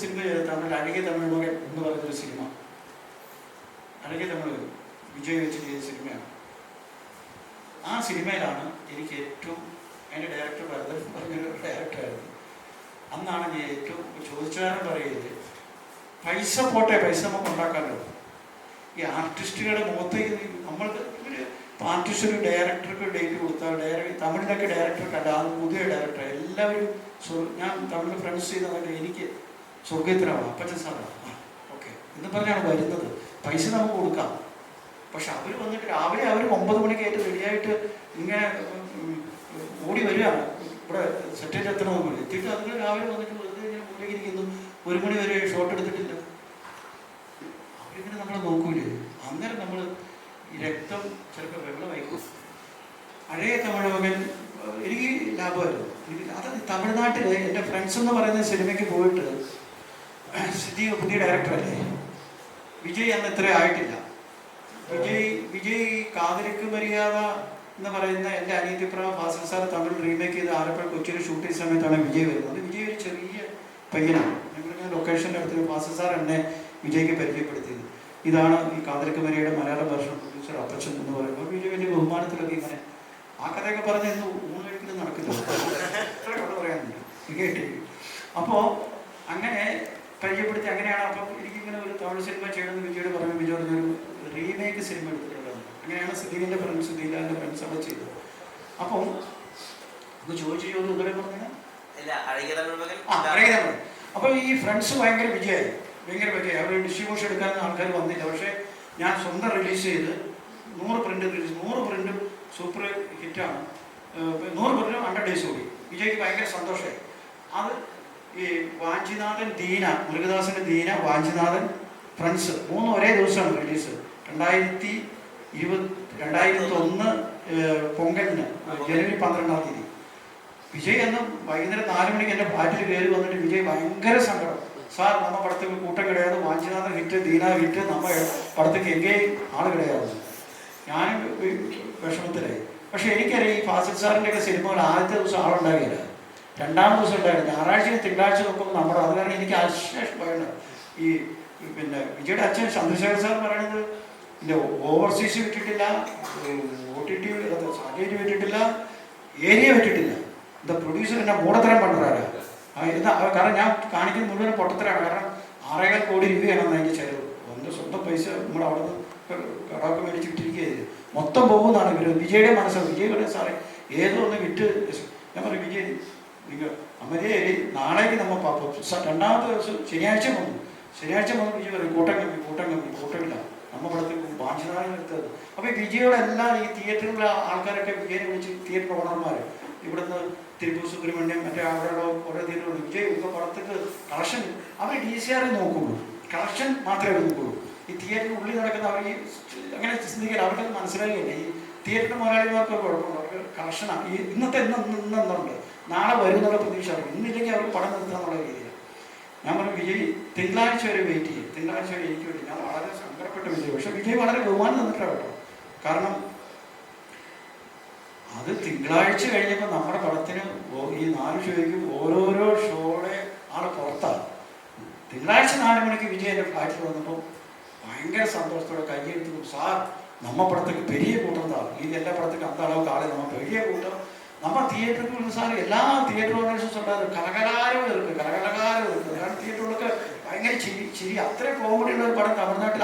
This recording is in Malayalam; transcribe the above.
സിനിമ ചെയ്തിട്ടാണ് അഴകിയ തമിഴ് മകൻ എന്ന് പറയുന്നൊരു സിനിമ. അഴകിയ തമിഴ് വിജയ് വെച്ച് ചെയ്ത സിനിമയാണ്. ആ സിനിമയിലാണ് എനിക്ക് ഏറ്റവും അതിന്റെ ഡയറക്ടർ ഭരതൻ പറഞ്ഞൊരു ഡയറക്ടറായിരുന്നു അന്നാണ് ഞാൻ ഏറ്റവും ചോദിച്ചാലും പറയുന്നത് പൈസ പോട്ടെ പൈസ നമുക്ക് ഉണ്ടാക്കാമല്ലോ ഈ ആർട്ടിസ്റ്റുകളുടെ മുഖത്ത് നമ്മൾക്ക് ഒരു ആർട്ടിസ്റ്റ് ഒരു ഡയറക്ടർക്ക് ഡേറ്റ് കൊടുത്താൽ ഡയറക്ടർ തമിഴിനൊക്കെ ഡയറക്ടർ കണ്ട അത് പുതിയ ഡയറക്ടർ എല്ലാവരും ഞാൻ തമിഴ് ഫ്രണ്ട്സ് ചെയ്തതൊക്കെ എനിക്ക് സ്വർഗത്തിലാണ് അപ്പച്ചൻ സാറാണ് ഓക്കെ. എന്ന് പറഞ്ഞാണ് വരുന്നത്. പൈസ നമുക്ക് കൊടുക്കാം. പക്ഷെ അവർ വന്നിട്ട് രാവിലെ അവർ ഒമ്പത് മണിക്ക് ആയിട്ട് റെഡിയായിട്ട് ഇങ്ങനെ ഓടി വരികയാണ്. ഇവിടെ സെറ്റേജ് എത്തണമെന്ന് എത്തിയിട്ട് അതുങ്ങൾ രാവിലെ വന്നിട്ട് വെറുതെ ഇങ്ങനെ മുകളിലേക്ക് ഇരിക്കുന്നു. ഒരു മണി വരെ ഷോട്ട് എടുത്തിട്ടില്ല. അവരിങ്ങനെ നമ്മളെ നോക്കൂലേ? അന്നേരം നമ്മൾ രക്തം ചിലപ്പോൾ വെള്ളമായിക്കും പഴയ തമിഴ് മകൻ എനിക്ക് ലാഭമായിരുന്നു. അത് തമിഴ്നാട്ടിൽ എന്റെ ഫ്രണ്ട്സ് എന്ന് പറയുന്ന സിനിമയ്ക്ക് പോയിട്ട് സ്ഥിതി പുതിയ ഡയറക്ടറല്ലേ വിജയ് അന്ന് ഇത്ര ആയിട്ടില്ല. വിജയ് വിജയ് കാതലിക്ക് മര്യാദ എന്ന് പറയുന്ന എന്റെ അനീതിപ്രഭ ഫാസിൽ സാർ തമിഴ് റീമേക്ക് ചെയ്ത് ആലപ്പുഴ കൊച്ചിയിൽ ഷൂട്ട് ചെയ്ത സമയത്താണ് വിജയ് വരുന്നത്. വിജയ് ഒരു ചെറിയ പയ്യനാണ്. ഞങ്ങൾ ലൊക്കേഷന്റെ അടുത്ത് ഫാസിൽ സാർ എന്നെ വിജയ്ക്ക് പരിചയപ്പെടുത്തിയത്. ഇതാണ് ഈ കാതലിക്ക് മര്യാദ മലയാള ഭാഷ പ്രൊഡ്യൂസർ അപ്പച്ചൻ എന്ന് പറയുമ്പോൾ വിജയ് വലിയ ബഹുമാനത്തിലൊക്കെ ഇങ്ങനെ ആ കഥയൊക്കെ പറഞ്ഞ് ഇന്ന് ഊണൊരിക്കലും നടക്കില്ല. പറയാനുണ്ട് കേട്ടി അപ്പോൾ അങ്ങനെ പരിചയപ്പെടുത്തി അങ്ങനെയാണ്. അപ്പം എനിക്കിങ്ങനെ ഒരു തമിഴ് സിനിമ ചെയ്യണമെന്ന് വിജയോട് പറഞ്ഞു. വിജയ് പറഞ്ഞൊരു റീമേക്ക് സിനിമ എടുത്തിട്ടുള്ളത് അങ്ങനെയാണ് സുധീരിന്റെ ഫ്രണ്ട് സുധീരാന്റെ ഫ്രണ്ട്സ് അവിടെ ചെയ്തത്. അപ്പം ഒന്ന് ചോദിച്ചു ചോദ്യം ഉത്തരം പറഞ്ഞാൽ അപ്പം അപ്പോൾ ഈ ഫ്രണ്ട്സ് ഭയങ്കര വിജയമായി. ഭയങ്കര വിജയമായി. അവർ ഡിസ്ട്രിബ്യൂഷൻ എടുക്കാൻ ആൾക്കാർ വന്നില്ല. പക്ഷേ ഞാൻ സ്വന്തം റിലീസ് ചെയ്ത് നൂറ് പ്രിന്റ് റിലീസ് നൂറ് പ്രിന്റും സൂപ്പർ ഹിറ്റാണ് നൂറ് പ്രിന്റും ഹൺഡ്രഡ് ഡേയ്സ് കൂടി. വിജയ്ക്ക് ഭയങ്കര സന്തോഷമായി. അത് ഈ വാഞ്ചിനാഥൻ ദീന മുരുകദാസിന്റെ ദീന വാഞ്ചിനാഥൻ ഫ്രണ്ട്സ്. മൂന്ന് ഒരേ ദിവസമാണ് റിലീസ് രണ്ടായിരത്തി ഇരുപത് രണ്ടായിരത്തി ഒന്ന് പൊങ്കലിന് ജനുവരി പന്ത്രണ്ടാം തീയതി. വിജയ് അന്ന് വൈകുന്നേരം നാല് മണിക്ക് എന്റെ ഫ്ലാറ്റിൽ കയറി വന്നിട്ട് വിജയ് ഭയങ്കര സങ്കടം. സാർ നമ്മ പടത്തേക്ക് കൂട്ടം കിടയാതെ വാഞ്ചിനാഥൻ ഹിറ്റ് ദീന ഹിറ്റ് നമ്മ പടത്തേക്ക് എങ്കേയും ആൾ കിടയാതെ ഞാൻ വിഷമത്തിലായി. പക്ഷെ എനിക്കറിയാം ഈ ഫാസിൽ സാറിന്റെ ഒക്കെ സിനിമകൾ ആദ്യത്തെ ദിവസം ആളുണ്ടാകില്ല രണ്ടാം ദിവസം ഉണ്ടായിരുന്നു. ഞായറാഴ്ചയും തിങ്കളാഴ്ച നോക്കുമ്പോൾ നമ്മുടെ അത് കാരണം എനിക്ക് ഭയമാണ് ഈ പിന്നെ വിജയുടെ അച്ഛൻ ചന്ദ്രശേഖർ സാർ പറയുന്നത് ഇല്ല ഓവർസീസ് വിട്ടിട്ടില്ല ഒ ടി ടി സാറ്റലൈറ്റ് വിട്ടിട്ടില്ല ഏരിയ വിട്ടിട്ടില്ല. എന്താ പ്രൊഡ്യൂസർ എന്നെ മൂടത്തരം പണ്ടാറ് കാരണം ഞാൻ കാണിക്കുന്ന മുഴുവൻ പൊട്ടത്തരാണ്. കാരണം ആറേകാൽ കോടി രൂപയാണ് അതിന്റെ ചെലവ്. എന്റെ സ്വന്തം പൈസ നമ്മൾ അവിടെ നിന്ന് കടമൊക്കെ മേടിച്ച് വിട്ടിരിക്കുകയായിരുന്നു മൊത്തം പോകുന്നതാണ് വിജയുടെ മനസ്സിലാവും വിജയ് പറയാം സാറേ ഏതോ ഒന്ന് വിറ്റ് നിങ്ങൾ അമരേ നാളേക്ക് നമ്മൾ പാപ്പം രണ്ടാമത്തെ ദിവസം ശനിയാഴ്ച വന്നു. ശനിയാഴ്ച വന്നു വിജയ് പറയും കൂട്ടം കമ്പി കൂട്ടം കമ്പി കൂട്ടമില്ല നമ്മൾ പടത്തിൽ വാഞ്ചനാണ് എടുത്തത്. അപ്പോൾ വിജയുടെ എല്ലാം ഈ തിയേറ്ററിലെ ആൾക്കാരൊക്കെ വിജയനെ വിളിച്ച് തിയേറ്റർ ഓണർമാർ ഇവിടുന്ന് തിരുപ്പൂർ സുബ്രഹ്മണ്യം മറ്റേ അവരുടെ ഓരോ തിയേറ്ററുണ്ട് വിജയ് ഇപ്പൊ പടത്തേക്ക് കളക്ഷൻ അവർ ഡി സി ആർ നോക്കുള്ളൂ. കളക്ഷൻ മാത്രമേ നോക്കുള്ളൂ. ഈ തിയേറ്ററിന് ഉള്ളിൽ നടക്കുന്ന അവർ ഈ അങ്ങനെ ചിന്തിക്കാൻ അവർക്ക് മനസ്സിലാകില്ല ഈ തിയേറ്റർ മുതലാളിമാർക്ക് കുഴപ്പമുണ്ട് അവർക്ക് കളക്ഷനാണ് ഈ ഇന്നത്തെ ഇന്ന് ഇന്ന് ഇന്ന് എന്തുണ്ട് നാളെ വരും എന്നുള്ള പ്രതീക്ഷ അവർക്ക് ഇന്നില്ലെങ്കിൽ അവർക്ക് പടം നിർത്താന്നുള്ള രീതിയിൽ ഞാൻ പറഞ്ഞു വിജയ് തിങ്കളാഴ്ച വരെ വെയിറ്റ് ചെയ്യും തിങ്കളാഴ്ച വരെ എനിക്ക് വേണ്ടി ഞാൻ വളരെ സങ്കടപ്പെട്ട വിജയ് പക്ഷെ വിജയ് വളരെ ബഹുമാനം തന്നിട്ടാണ് കേട്ടോ കാരണം അത് തിങ്കളാഴ്ച കഴിഞ്ഞപ്പോൾ നമ്മുടെ പടത്തിന് ഓ- ഈ നാല് ഷോയ്ക്കും ഓരോരോ ഷോയുടെ ആള് പുറത്താണ് തിങ്കളാഴ്ച നാല് മണിക്ക് വിജയ് എൻ്റെ ഫ്ലാറ്റിൽ വന്നപ്പോൾ ഭയങ്കര സന്തോഷത്തോടെ കൈയെടുത്തു സാർ നമ്മ പടത്തേക്ക് പെരിയ കൂട്ടം താ ഈ എല്ലാ പടത്തേക്ക് അന്ത அளவுக்கு ஆளு நம்ம பெரிய கூட்டம் நம்ம தியேட்டருக்கு சார் எல்லா தியேட்டர் ஓனர்ஸும் சொல்றாரு கலகலாரம் இருக்கு கலகலகாரம் இருக்கு അതാണ് തിയേറ്ററുകളൊക്കെ ഭയങ്കര ചിരി ചിരി അത്ര കോമഡി ഉള്ള ഒരു പടം തമിഴ്നാട്ടിൽ